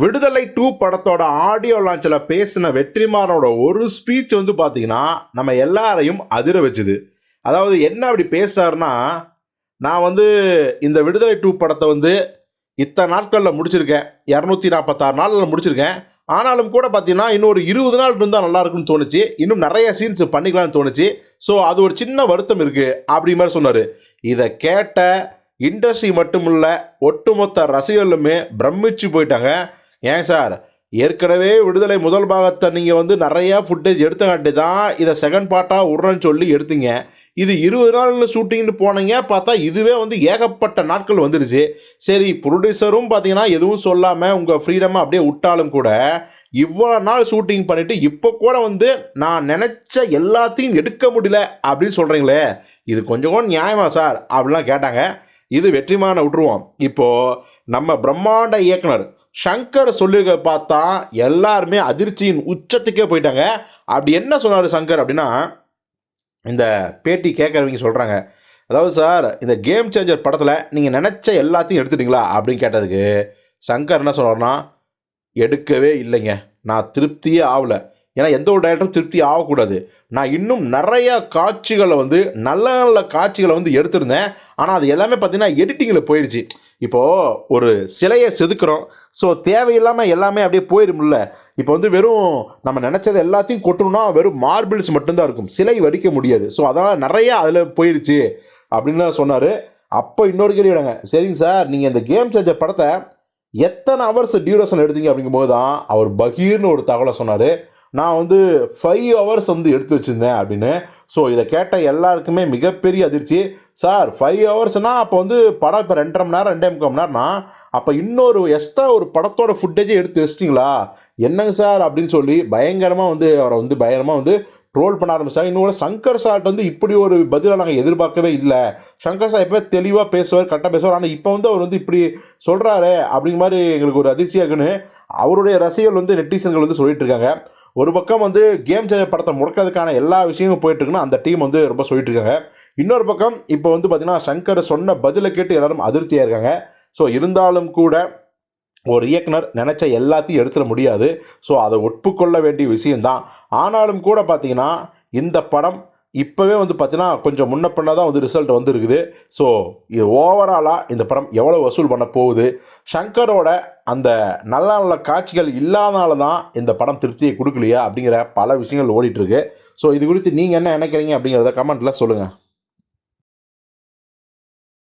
விடுதலை டூ படத்தோட ஆடியோ லான்ச்சில் பேசின வெற்றிமாறனோட ஒரு ஸ்பீச் வந்து பார்த்தீங்கன்னா நம்ம எல்லாரையும் அதிர வச்சுது. அதாவது என்ன அப்படி பேசுறாருன்னா நான் வந்து இந்த விடுதலை டூ படத்தை வந்து இத்தனை நாட்களில் முடிச்சிருக்கேன். இரநூத்தி நாற்பத்தாறு நாளில் முடிச்சிருக்கேன். ஆனாலும் கூட பார்த்தீங்கன்னா இன்னொரு இருபது நாள் இருந்தால் நல்லா இருக்கும்னு தோணுச்சு. இன்னும் நிறைய சீன்ஸ் பண்ணிக்கலாம்னு தோணுச்சு. ஸோ அது ஒரு சின்ன வருத்தம் இருக்குது அப்படி மாதிரி சொன்னார். இதை கேட்ட இண்டஸ்ட்ரி மட்டும் இல்லை ஒட்டுமொத்த ரசிகர்களுமே பிரமிச்சு போயிட்டாங்க. ஏன் சார்? ஏற்கனவே விடுதலை முதல் பாகத்தை நீங்கள் வந்து நிறையா ஃபுட்டேஜ் எடுத்தங்காட்டி தான் இதை செகண்ட் பார்ட்டாக விட்றேன்னு சொல்லி எடுத்தீங்க. இது இருபது நாள் ஷூட்டிங்னு போனீங்க பார்த்தா இதுவே வந்து ஏகப்பட்ட நாட்கள் வந்துருச்சு. சரி ப்ரொடியூசரும் பார்த்தீங்கன்னா எதுவும் சொல்லாமல் உங்கள் ஃப்ரீடமாக அப்படியே விட்டாலும் கூட இவ்வளோ நாள் ஷூட்டிங் பண்ணிவிட்டு இப்போ கூட வந்து நான் நினச்ச எல்லாத்தையும் எடுக்க முடியல அப்படின்னு சொல்கிறீங்களே இது கொஞ்சம் கூட நியாயமா சார்? அப்படிலாம் கேட்டாங்க. இது வெற்றிமான விட்டுருவோம். இப்போது நம்ம பிரம்மாண்ட இயக்குனர் சங்கர் சொல்லியிருக்க பார்த்தா எல்லாருமே அதிர்ச்சியின் உச்சத்துக்கே போயிட்டாங்க. அப்படி என்ன சொன்னார் சங்கர் அப்படின்னா இந்த பேட்டி கேட்குறவங்க சொல்கிறாங்க அதாவது சார் இந்த கேம் சேஞ்சர் படத்தில் நீங்கள் நினச்ச எல்லாத்தையும் எடுத்துட்டீங்களா? அப்படின்னு கேட்டதுக்கு சங்கர் என்ன சொன்னார்னா எடுக்கவே இல்லைங்க. நான் திருப்தியே ஆகலை. ஏன்னா எந்த ஒரு டேரக்டரும் திருப்தி ஆகக்கூடாது. நான் இன்னும் நிறையா காட்சிகளை வந்து நல்ல நல்ல காட்சிகளை வந்து எடுத்திருந்தேன். ஆனால் அது எல்லாமே பார்த்தீங்கன்னா எடிட்டிங்கில் போயிடுச்சு இப்போது ஒரு சிலையை செதுக்கிறோம். ஸோ தேவையில்லாமல் எல்லாமே அப்படியே போயிருமில்ல இப்போ வந்து வெறும் நம்ம நினச்சது எல்லாத்தையும் கொட்டணும்னா வெறும் மார்பிள்ஸ் மட்டும்தான் இருக்கும். சிலை வடிக்க முடியாது. ஸோ அதனால் நிறையா அதில் போயிருச்சு அப்படின்னு சொன்னார். அப்போ இன்னொரு கேள்வி விடுங்க சரிங்க சார் நீங்கள் இந்த கேம் சேஞ்சர் படத்தை எத்தனை ஹவர்ஸ் டியூரேஷன் எடுத்தீங்க அப்படிங்கும்போது தான் அவர் பகீர்னு ஒரு தகவலை சொன்னார். நான் வந்து ஃபைவ் ஹவர்ஸ் வந்து எடுத்து வச்சுருந்தேன் அப்படின்னு. ஸோ இதை கேட்ட எல்லாருக்குமே மிகப்பெரிய அதிர்ச்சி. சார் ஃபைவ் ஹவர்ஸ்னால் அப்போ வந்து படம் இப்போ ரெண்டரை மணி நேரம் ரெண்டே முக்கால் மணி நேரம்னா அப்போ இன்னொரு எக்ஸ்ட்ரா ஒரு படத்தோட ஃபுட்டேஜே எடுத்து வச்சிட்டிங்களா? என்னங்க சார் அப்படின்னு சொல்லி பயங்கரமாக வந்து அவரை வந்து பயங்கரமாக வந்து ட்ரோல் பண்ண ஆரம்பிச்சாங்க. இன்னும் கூட சங்கர் சார்ட் வந்து இப்படி ஒரு பதிலாக நாங்கள் எதிர்பார்க்கவே இல்லை. சங்கர் சார் எப்போ தெளிவாக பேசுவார் கரெக்டாக பேசுவார். ஆனால் இப்போ வந்து அவர் வந்து இப்படி சொல்கிறாரு அப்படிங்கிற மாதிரி எங்களுக்கு ஒரு அதிர்ச்சியாக இருக்குன்னு அவருடைய ரசிகர்கள் வந்து நெட்டிசன்கள் வந்து சொல்லிட்டு இருக்காங்க. ஒரு பக்கம் வந்து கேம் சேஞ்சர் படத்தை முடக்கிறதுக்கான எல்லா விஷயமும் போயிட்டுருக்குன்னு அந்த டீம் வந்து ரொம்ப சொல்லிட்டு இருக்காங்க இன்னொரு பக்கம் இப்போ வந்து பார்த்திங்கன்னா சங்கர் சொன்ன பதிலை கேட்டு எல்லாரும் அதிருப்தியாக இருக்காங்க. ஸோ இருந்தாலும் கூட ஒரு இயக்குனர் நினச்ச எல்லாத்தையும் எடுத்துட முடியாது. ஸோ அதை ஒப்புக்கொள்ள வேண்டிய விஷயம்தான். ஆனாலும் கூட பார்த்திங்கன்னா இந்த படம் இப்போவே வந்து பார்த்தீங்கன்னா கொஞ்சம் முன்ன பின்ன தான் வந்து ரிசல்ட் வந்துருக்குது. ஸோ இது ஓவராலாக இந்த படம் எவ்வளோ வசூல் பண்ண போகுது? ஷங்கரோட அந்த நல்ல நல்ல காட்சிகள் இல்லாதனால தான் இந்த படம் திருப்தியை கொடுக்கலையா அப்படிங்கிற பல விஷயங்கள் ஓடிட்டுருக்கு ஸோ இது குறித்து நீங்கள் என்ன நினைக்கிறீங்க அப்படிங்கிறத கமெண்ட்டில் சொல்லுங்கள்